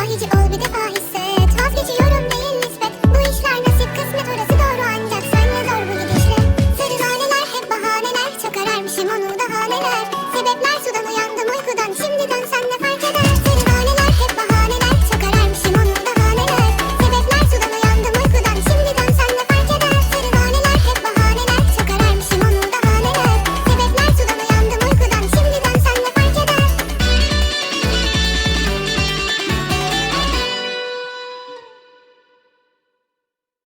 Dahici ol bir defa hisset. Vazgeçiyorum.